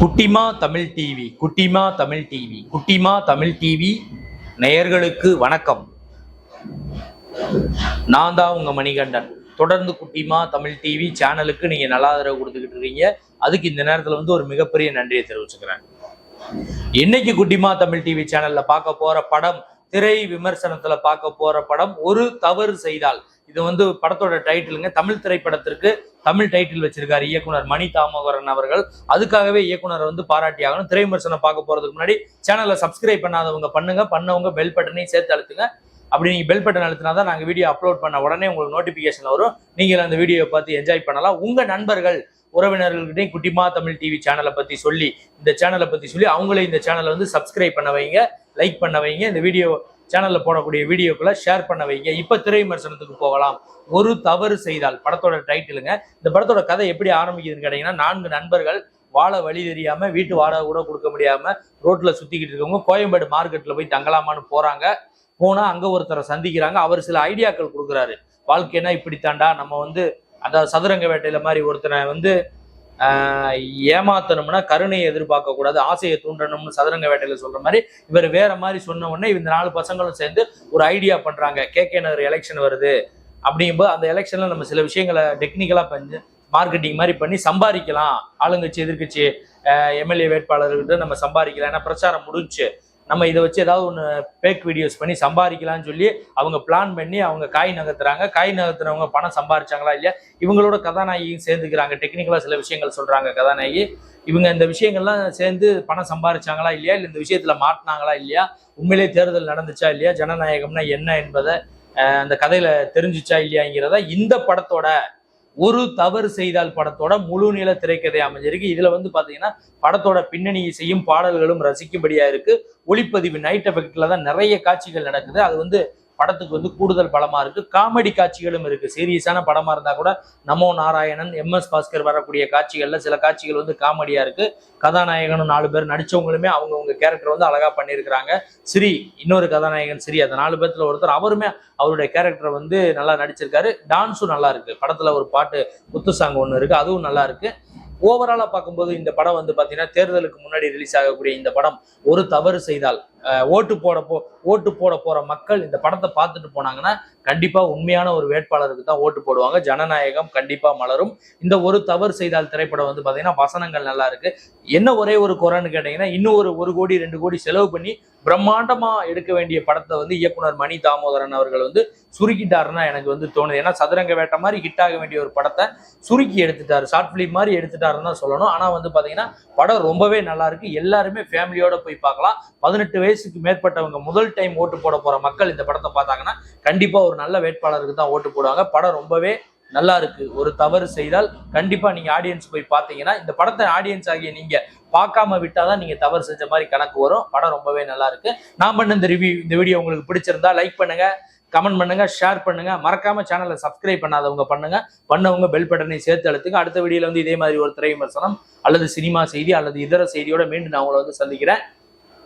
குட்டிமா தமிழ் டிவி குட்டிமா தமிழ் டிவி குட்டிமா தமிழ் டிவி நேயர்களுக்கு வணக்கம். நான் தான் உங்க மணிகண்டன். தொடர்ந்து குட்டிமா தமிழ் டிவி சேனலுக்கு நீங்க நல்லா ஆதரவு கொடுத்துக்கிட்டு இருக்கீங்க. அதுக்கு இந்த நேரத்துல வந்து ஒரு மிகப்பெரிய நன்றியை தெரிவிச்சுக்கிறேன். இன்னைக்கு குட்டிமா தமிழ் டிவி சேனல்ல பார்க்க போற படம் திரை விமர்சனத்துல பார்க்க போற படம் ஒரு தவறு செய்தால். இது வந்து படத்தோட டைட்டிலுங்க. தமிழ் திரைப்படத்திற்கு தமிழ் டைட்டில் வச்சிருக்காரு இயக்குனர் மணி தாமோகரன் அவர்கள். அதுக்காகவே இயக்குனர் வந்து பாராட்டி ஆகணும். திரை விமர்சனம் பார்க்க போறதுக்கு முன்னாடி சேனலை சப்ஸ்கிரைப் பண்ணாதவங்க பண்ணுங்க. பண்ணவங்க பெல் பட்டனையும் சேர்த்து அழுத்துங்க. அப்படி நீங்க பெல் பட்டன் அழுத்தினா தான் நாங்க வீடியோ அப்லோட் பண்ண உடனே உங்களுக்கு நோட்டிபிகேஷன் வரும். நீங்கள் அந்த வீடியோவை பார்த்து என்ஜாய் பண்ணலாம். உங்க நண்பர்கள் உறவினர்கள்கிட்டையும் குட்டிமா தமிழ் டிவி சேனலை பற்றி சொல்லி இந்த சேனலை பற்றி சொல்லி அவங்களே இந்த சேனலை வந்து சப்ஸ்கிரைப் பண்ண வைங்க லைக் பண்ண வைங்க இந்த வீடியோ சேனலில் போடக்கூடிய வீடியோக்களை ஷேர் பண்ண வைங்க. இப்போ திரை விமர்சனத்துக்கு போகலாம். ஒரு தவறு செய்தால் படத்தோட டைட்டிலுங்க இந்த படத்தோட கதை எப்படி ஆரம்பிக்குதுன்னு கேட்டீங்கன்னா நான்கு நண்பர்கள் வாழ வழி தெரியாமல் வீட்டு வாடகை கூட கொடுக்க முடியாமல் ரோட்டில் சுற்றிக்கிட்டு இருக்கவங்க கோயம்பேடு மார்க்கெட்டில் போய் தங்கலாமான்னு போகிறாங்க போனால் அங்கே ஒருத்தரை சந்திக்கிறாங்க. அவர் சில ஐடியாக்கள் கொடுக்குறாரு. வாழ்க்கைனா இப்படித்தாண்டா நம்ம வந்து அதாவது சதுரங்க வேட்டையில மாதிரி ஒருத்தனை வந்து ஏமாத்தணும்னா கருணையை எதிர்பார்க்க கூடாது ஆசையை தூண்டணும்னு சதுரங்க வேட்டையில சொல்ற மாதிரி இவர் வேற மாதிரி சொன்ன உடனே இந்த நாலு பசங்களும் சேர்ந்து ஒரு ஐடியா பண்றாங்க. கே. கே. நகர் எலெக்ஷன் வருது. அப்படிங்கும்போது அந்த எலெக்ஷன்ல நம்ம சில விஷயங்களை டெக்னிக்கலா பண்ணி மார்க்கெட்டிங் மாதிரி பண்ணி சம்பாதிக்கலாம். ஆளுங்கட்சி எதிர்க்கட்சி எம்எல்ஏ வேட்பாளர்கிட்ட நம்ம சம்பாதிக்கலாம். ஏன்னா பிரச்சாரம் முடிஞ்சுச்சு நம்ம இதை வச்சு ஏதாவது ஒன்று பேக் வீடியோஸ் பண்ணி சம்பாதிக்கலாம்னு சொல்லி அவங்க பிளான் பண்ணி அவங்க காய் நகர்த்துறாங்க. காய் நகர்த்துறவங்க பணம் சம்பாரிச்சாங்களா இல்லையா? இவங்களோட கதாநாயகியும் சேர்ந்துக்கிறாங்க. டெக்னிக்கலாக சில விஷயங்கள் சொல்கிறாங்க கதாநாயகி. இவங்க இந்த விஷயங்கள்லாம் சேர்ந்து பணம் சம்பாரிச்சாங்களா இல்லையா? இல்லை இந்த விஷயத்தில் மாட்டினாங்களா இல்லையா? உண்மையிலே தேர்தல் நடந்துச்சா இல்லையா? ஜனநாயகம்னா என்ன என்பதை அந்த கதையில் தெரிஞ்சுச்சா இல்லையாங்கிறத இந்த படத்தோட ஒரு தவறு செய்தால் படத்தோட முழு நில திரைக்கதை அமைஞ்சிருக்கு. இதுல வந்து பாத்தீங்கன்னா படத்தோட பின்னணி இசையும் பாடல்களும் ரசிக்கும்படியா இருக்கு. ஒளிப்பதிவு நைட் எஃபெக்ட்ல தான் நிறைய காட்சிகள் நடக்குது. அது வந்து படத்துக்கு வந்து கூடுதல் பலமா இருக்கு. காமெடி காட்சிகளும் இருக்கு. சீரியஸான படமா இருந்தா கூட நமோ நாராயணன் எம் எஸ் பாஸ்கர் வரக்கூடிய காட்சிகள்ல சில காட்சிகள் வந்து காமெடியா இருக்கு. கதாநாயகனும் நாலு பேர் நடிச்சவங்களுமே அவங்கவுங்க கேரக்டர் வந்து அழகா பண்ணியிருக்கிறாங்க. ஸ்ரீ இன்னொரு கதாநாயகன் ஸ்ரீ அந்த நாலு பேர்த்துல ஒருத்தர் அவருமே அவருடைய கேரக்டரை வந்து நல்லா நடிச்சிருக்காரு. டான்ஸும் நல்லா இருக்கு. படத்துல ஒரு பாட்டு குத்து சாங் ஒன்று இருக்கு. அதுவும் நல்லா இருக்கு. ஓவராலா பார்க்கும்போது இந்த படம் வந்து பாத்தீங்கன்னா தேர்தலுக்கு முன்னாடி ரிலீஸ் ஆகக்கூடிய இந்த படம் ஒரு தவறு செய்தால் ஓட்டு போட போ ஓட்டு போட போற மக்கள் இந்த படத்தை பார்த்துட்டு போனாங்கன்னா கண்டிப்பா உண்மையான ஒரு வேட்பாளருக்கு தான் ஓட்டு போடுவாங்க. ஜனநாயகம் கண்டிப்பா மலரும். இந்த ஒரு தவறு செய்தால் திரைப்படம் வந்து பாத்தீங்கன்னா வசனங்கள் நல்லா இருக்கு. என்ன ஒரே ஒரு குறைன்னு கேட்டீங்கன்னா இன்னும் ஒரு ஒரு கோடி ரெண்டு கோடி செலவு பண்ணி பிரம்மாண்டமா எடுக்க வேண்டிய படத்தை வந்து இயக்குனர் மணி தாமோதரன் அவர்கள் வந்து சுருக்கிட்டாருன்னா எனக்கு வந்து தோணுது. ஏன்னா சதுரங்க வேட்டை மாதிரி ஹிட் ஆக வேண்டிய ஒரு படத்தை சுருக்கி எடுத்துட்டாரு. ஷார்ட் ஃபிலிம் மாதிரி எடுத்துட்டாருன்னு தான் சொல்லணும். ஆனா வந்து பாத்தீங்கன்னா படம் ரொம்பவே நல்லா இருக்கு. எல்லாருமே ஃபேமிலியோட போய் பார்க்கலாம். பதினெட்டு வயசுக்கு மேற்பட்டவங்க முதல் டைம் ஓட்டு போட போற மக்கள் இந்த படத்தை பார்த்தாங்கன்னா கண்டிப்பா ஒரு நல்ல வேட்பாளருக்கு தான் ஓட்டு போடுவாங்க. படம் ரொம்பவே நல்லா இருக்கு. ஒரு தவறு செய்தால் கண்டிப்பா நீங்க ஆடியன்ஸ் போய் பார்த்தீங்கன்னா இந்த படத்தை ஆடியன்ஸ் ஆகிய நீங்க பார்க்காம விட்டாதான் நீங்க தவறு செஞ்ச மாதிரி கணக்கு வரும். படம் ரொம்பவே நல்லா இருக்கு. நான் பண்ண இந்த ரிவ்யூ இந்த வீடியோ உங்களுக்கு பிடிச்சிருந்தா லைக் பண்ணுங்க கமெண்ட் பண்ணுங்க ஷேர் பண்ணுங்க. மறக்காம சேனலை சப்ஸ்கிரைப் பண்ணாதவங்க பண்ணுங்க. பண்ணவங்க பெல் பட்டனை சேர்த்து அழுத்துங்க. அடுத்த வீடியோல வந்து இதே மாதிரி ஒரு திரை விமர்சனம் அல்லது சினிமா செய்தி அல்லது இதர செய்தியோட மீண்டும் நான் உங்களை வந்து சந்திக்கிறேன்.